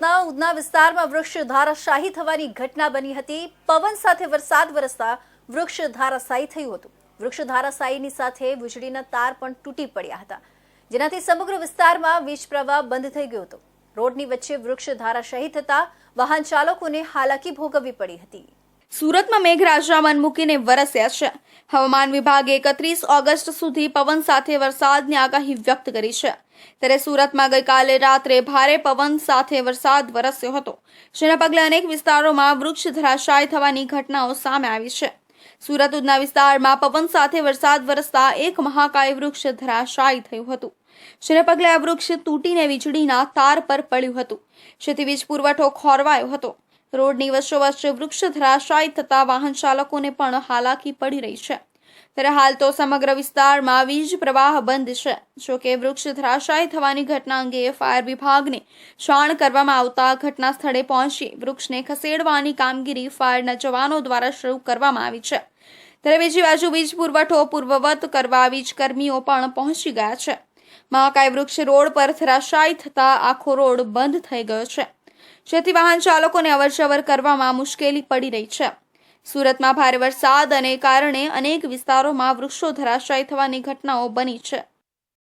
સુરતના ઉધના વિસ્તારમાં વૃક્ષ ધારાશાહી થવાની ઘટના બની હતી. પવન સાથે વરસાદ વરસતા વૃક્ષ ધારાશાયી થયું હતું. વૃક્ષ ધારાશાયીની સાથે વીજળીના તાર પણ તૂટી પડ્યા હતા. જેનાથી સમગ્ર વિસ્તારમાં વીજ પ્રવાહ બંધ થઈ ગયો હતો. રોડની વચ્ચે વૃક્ષ ધારાશાહી થતા વાહન ચાલકોને હાલાકી ભોગવવી પડી હતી. સુરતમાં મેઘરાજા મન મૂકીને વરસ્યા છે. હવામાન વિભાગે એકત્રીસ ઓગસ્ટ સુધી પવન સાથે વરસાદની આગાહી વ્યક્ત કરી છે. ત્યારે સુરતમાં ગઈકાલે રાત્રે ભારે પવન સાથે વરસાદ વરસ્યો હતો, જેના પગલે અનેક વિસ્તારોમાં વૃક્ષ ધરાશાય થવાની ઘટનાઓ સામે આવી છે. સુરત ઉધના વિસ્તારમાં પવન સાથે વરસાદ વરસતા એક મહાકાય વૃક્ષ ધરાશાય થયું હતું, જેને પગલે આ વૃક્ષ તૂટીને વીજળીના તાર પર પડ્યું હતું. જેથી વીજ પુરવઠો ખોરવાયો હતો. રોડની વચ્ચોવચ્ચ વૃક્ષ ધરાશાયી થતા વાહન ચાલકોને પણ હાલાકી પડી રહી છે. ત્યારે હાલ તો સમગ્ર વિસ્તારમાં વીજ પ્રવાહ બંધ છે. જોકે વૃક્ષ ધરાશાયી થવાની ઘટના અંગે ફાયર વિભાગને જાણ કરવામાં આવતા ઘટના સ્થળે પહોંચી વૃક્ષને ખસેડવાની કામગીરી ફાયરના જવાનો દ્વારા શરૂ કરવામાં આવી છે. ત્યારે બીજી બાજુ વીજ પુરવઠો પૂર્વવત કરવા વીજકર્મીઓ પણ પહોંચી ગયા છે. મહાકાય વૃક્ષ રોડ પર ધરાશાયી થતા આખો રોડ બંધ થઈ ગયો છે. જેથી વાહન ચાલકોને અવરજવર કરવામાં મુશ્કેલી પડી રહી છે. સુરતમાં ભારે વરસાદ અને કારણે અનેક વિસ્તારોમાં વૃક્ષો ધરાશાયી થવાની ઘટનાઓ બની છે.